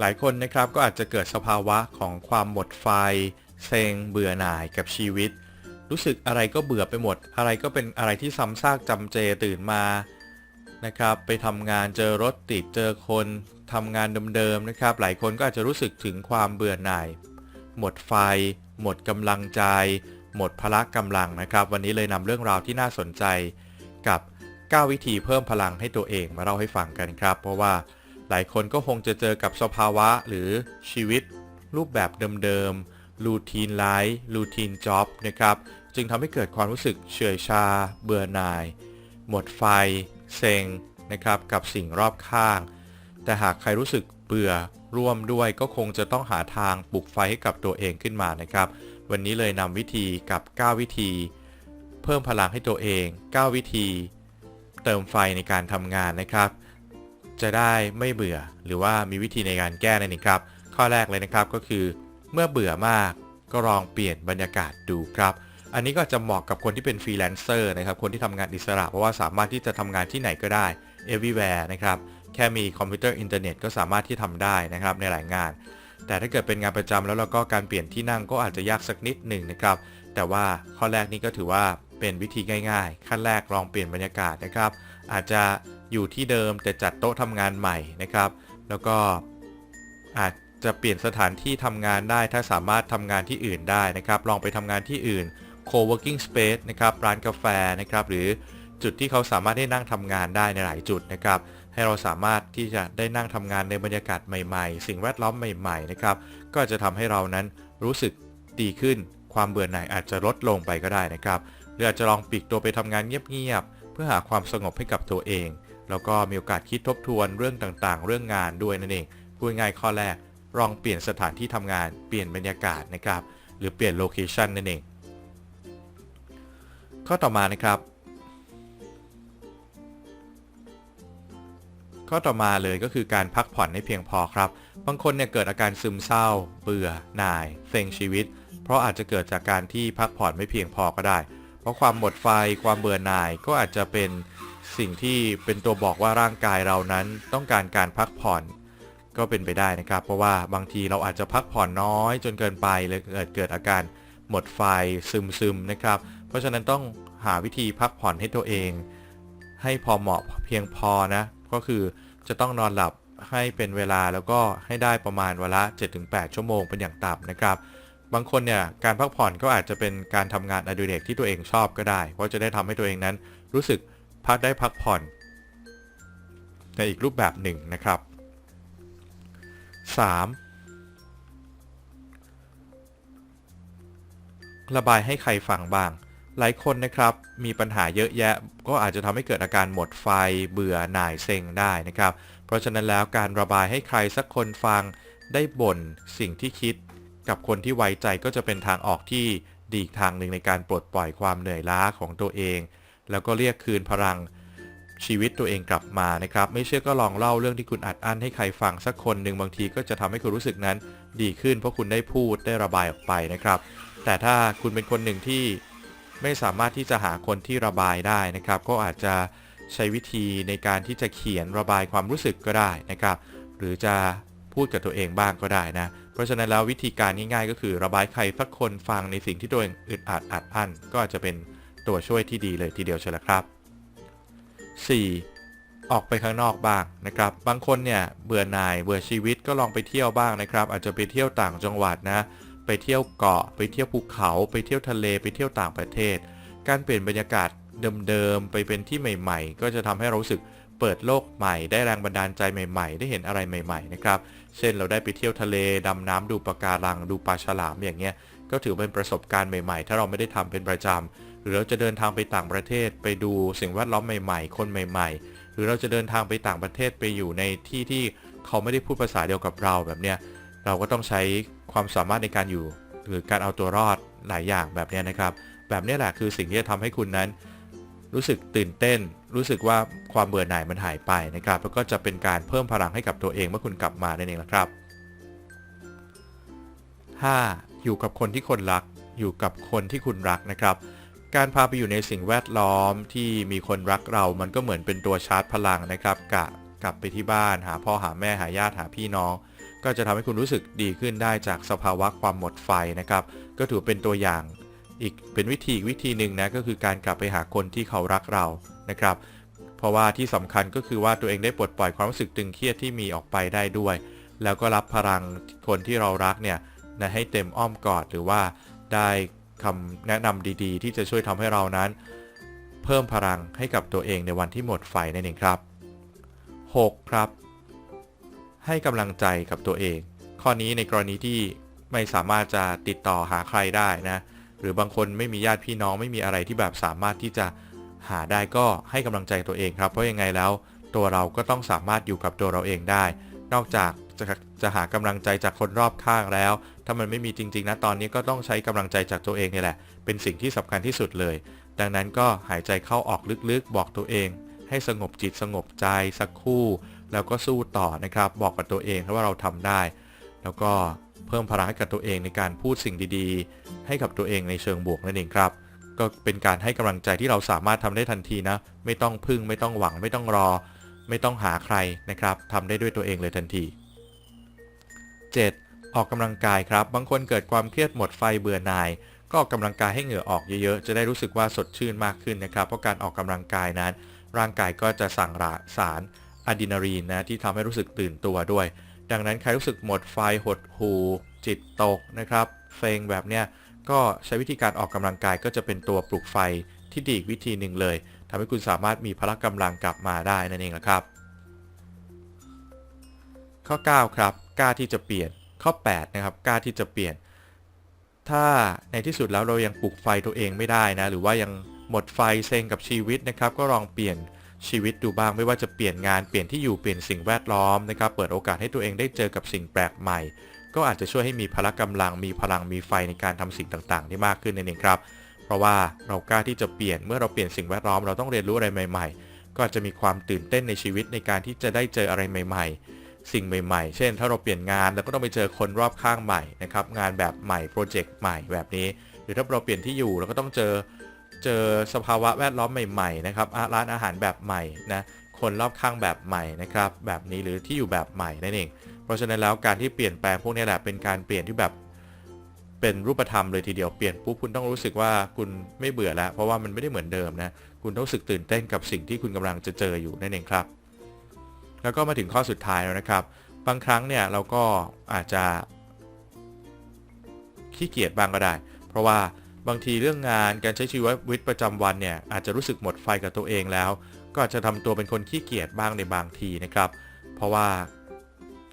หลายคนนะครับก็อาจจะเกิดสภาวะของความหมดไฟ เซ็ง เบื่อหน่ายกับชีวิต รู้สึกอะไรก็เบื่อไปหมด อะไรก็เป็นอะไรที่ซ้ำซากจำเจตื่นมานะครับ ไปทำงานเจอรถติดเจอคนทำงานเดิมๆนะครับ หลายคนก็อาจจะรู้สึกถึงความเบื่อหน่าย หมดไฟ หมดกำลังใจ หมดพละกำลังนะครับ วันนี้เลยนำเรื่องราวที่น่าสนใจกับ 9 วิธีเพิ่มพลังให้ตัวเองมาเล่าให้ฟังกันครับ เพราะว่า หลายคนก็คงจะเจอกับสภาวะหรือชีวิต รูปแบบเดิมๆรูทีนไลฟ์รูทีนจ็อบนะครับจึงทำให้เกิดความรู้สึกเฉื่อยชา เบื่อหน่าย หมดไฟ เซ็งนะครับกับสิ่งรอบข้าง แต่หากใครรู้สึกเบื่อร่วมด้วยก็คงจะต้องหาทางปลุกไฟให้กับตัวเองขึ้นมานะครับ วันนี้เลยนำวิธีกับ 9 วิธี เพิ่มพลังให้ตัวเอง 9 วิธี เติมไฟในการทำงานนะครับ จะได้ไม่เบื่อ หรือว่ามีวิธีในการแก้นั่นเองครับ ข้อแรกเลยนะครับก็คือ เมื่อเบื่อมากก็ลองเปลี่ยนบรรยากาศดูครับ อันนี้ก็จะเหมาะกับคนที่เป็นฟรีแลนเซอร์นะครับ คนที่ทำงานอิสระ เพราะว่าสามารถที่จะทำงานที่ไหนก็ได้ everywhere นะครับ แค่มีคอมพิวเตอร์อินเทอร์เน็ตก็สามารถที่ทำได้นะครับในหลายงาน แต่ถ้าเกิดเป็นงานประจำแล้วเราก็การเปลี่ยนที่นั่งก็อาจจะยากสักนิดหนึ่งนะครับ แต่ว่าข้อแรกนี้ก็ถือว่าเป็นวิธีง่าย ๆ ขั้นแรกลองเปลี่ยนบรรยากาศนะครับ อาจจะ อยู่ที่เดิมแต่จัดโต๊ะทำงานใหม่นะครับ แล้วก็อาจจะเปลี่ยนสถานที่ทำงานได้ถ้าสามารถทำงานที่อื่นได้นะครับ ลองไปทำงานที่อื่น co-working space นะครับร้านกาแฟนะครับ หรือจุดที่เขาสามารถได้นั่งทำงานได้ในหลายจุดนะครับ ให้เราสามารถที่จะได้นั่งทำงานในบรรยากาศใหม่ๆ สิ่งแวดล้อมใหม่ๆนะครับ ก็จะทำให้เรานั้นรู้สึกดีขึ้น ความเบื่อหน่ายอาจจะลดลงไปก็ได้นะครับ หรืออาจจะลองปีกตัวไปทำงานเงียบๆเพื่อหาความสงบให้กับตัวเอง แล้วก็มีโอกาสคิดทบทวนเรื่องต่างๆ เรื่องงานด้วยนั่นเองพูดง่ายข้อแรกลองเปลี่ยนสถานที่ทำงานเปลี่ยนบรรยากาศนะครับ หรือเปลี่ยนโลเคชันนั่นเอง ข้อต่อมานะครับ ข้อต่อมาเลยก็คือการพักผ่อนให้เพียงพอครับ บางคนเนี่ยเกิดอาการซึมเศร้า เบื่อ หน่าย เซ็งชีวิต เพราะอาจจะเกิดจากการที่พักผ่อนไม่เพียงพอก็ได้ เพราะความหมดไฟ ความเบื่อหน่ายก็อาจจะเป็น สิ่งที่เป็นตัวบอกว่าร่างกายเรานั้นต้องการการพักผ่อนก็เป็นไปได้นะครับ เพราะว่าบางทีเราอาจจะพักผ่อนน้อยจนเกินไปเลยเกิดเกิดอาการหมดไฟซึมซึมนะครับ เพราะฉะนั้นต้องหาวิธีพักผ่อนให้ตัวเอง ให้พอเหมาะเพียงพอนะ ก็คือจะต้องนอนหลับให้เป็นเวลาแล้วก็ให้ได้ประมาณเวลา 7-8 ชั่วโมงเป็นอย่างต่ำนะครับ บางคนเนี่ยการพักผ่อนก็อาจจะเป็นการทำงานอดิเรกที่ตัวเองชอบก็ได้ เพราะจะได้ทำให้ตัวเองนั้นรู้สึก พักได้พักผ่อน ในอีกรูปแบบหนึ่งนะครับ 3. ระบายให้ใครฟังบ้าง หลายคนนะครับมีปัญหาเยอะแยะ ก็อาจจะทำให้เกิดอาการหมดไฟเบื่อหน่ายเซ็งได้นะครับ เพราะฉะนั้นแล้วการระบายให้ใครสักคนฟังได้บ่นสิ่งที่คิดกับคนที่ไว้ใจก็จะเป็นทางออกที่ดีอีกทางหนึ่งในการปลดปล่อยความเหนื่อยล้าของตัวเอง แล้วก็เรียกคืนพลังชีวิตตัวเองกลับมานะครับ ไม่เชื่อก็ลองเล่าเรื่องที่คุณอัดอั้นให้ใครฟังสักคนหนึ่งบางทีก็จะทำให้คุณรู้สึกนั้นดีขึ้น เพราะคุณได้พูดได้ระบายออกไปนะครับ แต่ถ้าคุณเป็นคนหนึ่งที่ไม่สามารถที่จะหาคนที่ระบายได้นะครับ ก็อาจจะใช้วิธีในการที่จะเขียนระบายความรู้สึกก็ได้นะครับ หรือจะพูดกับตัวเองบ้างก็ได้นะ เพราะฉะนั้นแล้ววิธีการง่ายๆ ก็คือระบายใครสักคนฟังในสิ่งที่ตัวเองอึดอัดอัดอั้นก็อาจจะเป็น ตัวช่วยที่ดีเลยทีเดียวเชียวละครับ 4. ออกไปข้างนอกบ้างนะครับ บางคนเนี่ยเบื่อหน่ายเบื่อชีวิตก็ลองไปเที่ยวบ้างนะครับ อาจจะไปเที่ยวต่างจังหวัดนะ ไปเที่ยวเกาะ ไปเที่ยวภูเขา ไปเที่ยวทะเล ไปเที่ยวต่างประเทศ การเปลี่ยนบรรยากาศเดิมๆไปเป็นที่ใหม่ ๆ ก็จะทำให้เรารู้สึกเปิดโลกใหม่ ได้แรงบันดาลใจใหม่ๆ ได้เห็นอะไรใหม่ๆนะครับ เช่นเราได้ไปเที่ยวทะเลดำน้ำดูปะการัง ดูปลาฉลามอย่างเงี้ย ก็ถือเป็นประสบการณ์ใหม่ๆ ถ้าเราไม่ได้ทำเป็นประจำห รือเราจะเดินทางไปต่างประเทศไปดูสิ่งแวดล้อมใหม่ๆ คนใหม่ ๆ หรือเราจะเดินทางไปต่างประเทศไปอยู่ในที่ที่เขาไม่ได้พูดภาษาเดียวกับเราแบบเนี้ยเราก็ต้องใช้ความสามารถในการอยู่ หรือการเอาตัวรอดหลายอย่างแบบเนี้ยนะครับ แบบนี้แหละคือสิ่งที่จะทำให้คุณนั้น รู้สึกตื่นเต้น รู้สึกว่าความเบื่อหน่ายมันหายไปนะครับแล้วก็จะเป็นการเพิ่มพลังให้กับตัวเองเมื่อคุณกลับมานั่นเองละครับ 5. อยู่กับคนที่คนรัก อยู่กับคนที่คุณรักนะครับ การพาไปอยู่ในสิ่งแวดล้อมที่มีคนรักเรา มันก็เหมือนเป็นตัวชาร์จพลังนะครับกะกลับไปที่บ้านหาพ่อหาแม่หาญาติหาพี่น้อง ก็จะทำให้คุณรู้สึกดีขึ้นได้จากสภาวะความหมดไฟนะครับ ก็ถือเป็นตัวอย่างอีกเป็นวิธีวิธีหนึ่งนะก็คือการกลับไปหาคนที่เขารักเรานะครับ เพราะว่าที่สำคัญก็คือว่าตัวเองได้ปลดปล่อยความรู้สึกตึงเครียดที่มีออกไปได้ด้วย แล้วก็รับพลังคนที่เรารักเนี่ยนะให้เต็มอ้อมกอดหรือว่าได้ คำแนะนำดีๆ ที่จะช่วยทำให้เรานั้น เพิ่มพลังให้กับตัวเองในวันที่หมดไฟนั่นเองครับ 6. ครับ ให้กำลังใจกับตัวเอง ข้อนี้ในกรณีที่ไม่สามารถจะติดต่อหาใครได้นะ หรือบางคนไม่มีญาติพี่น้องไม่มีอะไรที่แบบสามารถที่จะหาได้ก็ให้กำลังใจตัวเองครับ เพราะยังไงแล้ว ตัวเราก็ต้องสามารถอยู่กับตัวเราเองได้ นอกจาก จะจะหากำลังใจจากคนรอบข้างแล้ว ถ้ามันไม่มีจริง ๆ นะตอนนี้ก็ต้องใช้กำลังใจจากตัวเองนี่แหละ เป็นสิ่งที่สำคัญที่สุดเลย ดังนั้นก็หายใจเข้าออกลึกๆ บอกตัวเอง ให้สงบจิตสงบใจสักครู่ แล้วก็สู้ต่อนะครับ บอกกับตัวเองว่าเราทำได้ แล้วก็เพิ่มพลังให้กับตัวเองในการพูดสิ่งดีๆ ให้กับตัวเองในเชิงบวกนั่นเองครับ ก็เป็นการให้กำลังใจที่เราสามารถทำได้ทันทีนะ ไม่ต้องพึ่งไม่ต้องหวังไม่ต้องรอ ไม่ต้องหาใครนะครับทำได้ด้วยตัวเองเลยทันที 7. ออกกำลังกายครับ บางคนเกิดความเครียดหมดไฟเบื่อหน่าย ก็ออกกำลังกายให้เหงื่อออกเยอะๆ จะได้รู้สึกว่าสดชื่นมากขึ้นนะครับ เพราะการออกกำลังกายนั้น ร่างกายก็จะสั่งระสารอะดรีนาลีนนะที่ทำให้รู้สึกตื่นตัวด้วย ดังนั้นใครรู้สึกหมดไฟหดหูจิตตกนะครับเฟงแบบเนี้ยก็ใช้วิธีการออกกำลังกายก็จะเป็นตัวปลุกไฟที่ดีอีกวิธีหนึ่งเลยทำให้คุณสามารถมีพละกำลังกลับมาได้นั่นเองนะครับ ข้อ 9 ครับ กล้าที่จะเปลี่ยนข้อ 8 นะครับ กล้าที่จะเปลี่ยน ถ้าในที่สุดแล้วเรายังปลุกไฟตัวเองไม่ได้นะ หรือว่ายังหมดไฟเซ็งกับชีวิตนะครับ ก็ลองเปลี่ยนชีวิตดูบ้าง ไม่ว่าจะเปลี่ยนงาน เปลี่ยนที่อยู่ เปลี่ยนสิ่งแวดล้อมนะครับ เปิดโอกาสให้ตัวเองได้เจอกับสิ่งแปลกใหม่ ก็อาจจะช่วยให้มีพละกำลัง มีพลัง มีไฟในการทำสิ่งต่างๆ ได้มากขึ้นนั่นเองครับ เพราะว่าเรากล้าที่จะเปลี่ยน เมื่อเราเปลี่ยนสิ่งแวดล้อม เราต้องเรียนรู้อะไรใหม่ ๆ ก็อาจจะมีความตื่นเต้นในชีวิตในการที่จะได้เจออะไรใหม่ ๆ สิ่งใหม่ๆ เช่น ถ้าเราเปลี่ยนงานเราก็ต้องไปเจอคนรอบข้างใหม่นะครับ งานแบบใหม่โปรเจกต์ใหม่แบบนี้ หรือถ้าเราเปลี่ยนที่อยู่เราก็ต้องเจอเจอสภาวะแวดล้อมใหม่ๆนะครับร้านอาหารแบบใหม่นะคนรอบข้างแบบใหม่นะครับ แบบนี้หรือที่อยู่แบบใหม่นั่นเอง เพราะฉะนั้นแล้วการที่เปลี่ยนแปลงพวกนี้แหละเป็นการเปลี่ยนที่แบบเป็นรูปธรรมเลยทีเดียวเปลี่ยนปุ๊บคุณต้องรู้สึกว่าคุณไม่เบื่อแล้ว เพราะว่ามันไม่ได้เหมือนเดิมนะคุณต้องรู้สึกตื่นเต้นกับสิ่งที่คุณกำลังจะเจออยู่นั่นเองครับ แล้วก็มาถึงข้อสุดท้ายแล้วนะครับ บางครั้งเนี่ยเราก็อาจจะขี้เกียจบ้างก็ได้ เพราะว่าบางทีเรื่องงานการใช้ชีวิตประจำวันเนี่ยอาจจะรู้สึกหมดไฟกับตัวเองแล้ว ก็อาจจะทำตัวเป็นคนขี้เกียจบ้างในบางทีนะครับ เพราะว่า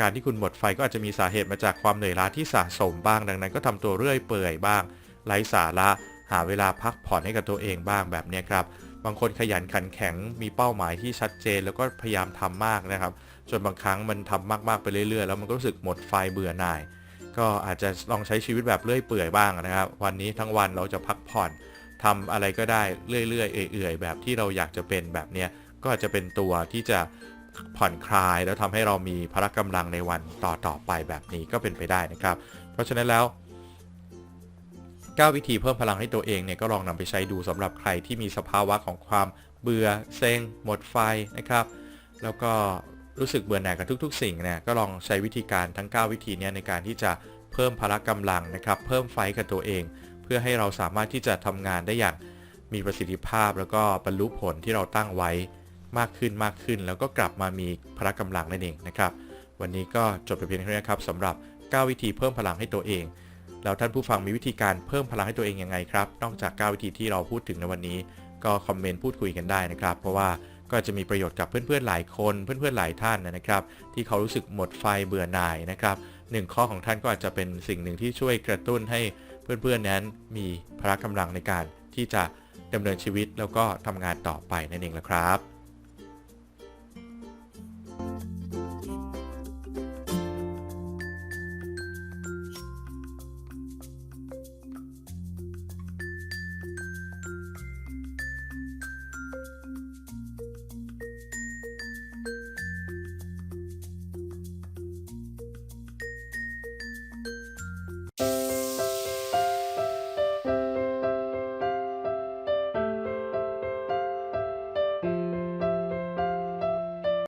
การที่คุณหมดไฟก็อาจจะมีสาเหตุมาจากความเหนื่อยล้าที่สะสมบ้างดังนั้น ก็ทำตัวเรื่อยเปื่อยบ้างไร้สาระหาเวลาพักผ่อนให้กับตัวเองบ้างแบบนี้ครับ บางคนขยันขันแข็งมีเป้าหมายที่ชัดเจน แล้วก็พยายามทำมากนะครับ จนบางครั้งมันทำมากๆไปเรื่อยๆ แล้วมันก็รู้สึกหมดไฟเบื่อหน่าย ก็อาจจะลองใช้ชีวิตแบบเรื่อยเปื่อยบ้างนะครับ วันนี้ทั้งวันเราจะพักผ่อนทำอะไรก็ได้เรื่อยๆเอื่อยๆแบบที่เราอยากจะเป็นแบบเนี้ยก็อาจจะเป็นตัวที่จะผ่อนคลายแล้วทำให้เรามีพละกำลังในวันต่อๆไปแบบนี้ก็เป็นไปได้นะครับ เพราะฉะนั้นแล้ว 9 วิธีเพิ่มพลังให้ตัวเองเนี่ยก็ลองนำไปใช้ดูสำหรับใครที่มีสภาวะของความเบื่อเซ็งหมดไฟนะครับ แล้วก็รู้สึกเบื่อหน่ายกับทุกๆ สิ่งเนี่ยก็ลองใช้วิธีการทั้ง 9 วิธีนี้ในการที่จะเพิ่มพละกำลังนะครับ เพิ่มไฟกับตัวเอง เพื่อให้เราสามารถที่จะทำงานได้อย่างมีประสิทธิภาพ แล้วก็บรรลุผลที่เราตั้งไว้มากขึ้นมากขึ้น แล้วก็กลับมามีพละกำลังนั่นเองนะครับ วันนี้ก็จบไปเพียงเท่านี้ครับสำหรับ 9 วิธีเพิ่มพลังให้ตัวเอง แล้วท่านผู้ฟังมีวิธีการเพิ่มพลังให้ตัวเองยังไงครับ นอกจาก 9 วิธีที่เราพูดถึงในวันนี้ ก็คอมเมนต์พูดคุยกันได้นะครับ เพราะว่าก็จะมีประโยชน์กับเพื่อนๆหลายคน เพื่อนๆหลายท่านนะครับ ที่เขารู้สึกหมดไฟเบื่อหน่ายนะครับหนึ่งข้อของท่านก็อาจจะเป็นสิ่งหนึ่งที่ช่วยกระตุ้นให้เพื่อนๆนั้นมีพละกำลังในการที่จะดำเนินชีวิตแล้วก็ทำงานต่อไปนั่นเองละครับ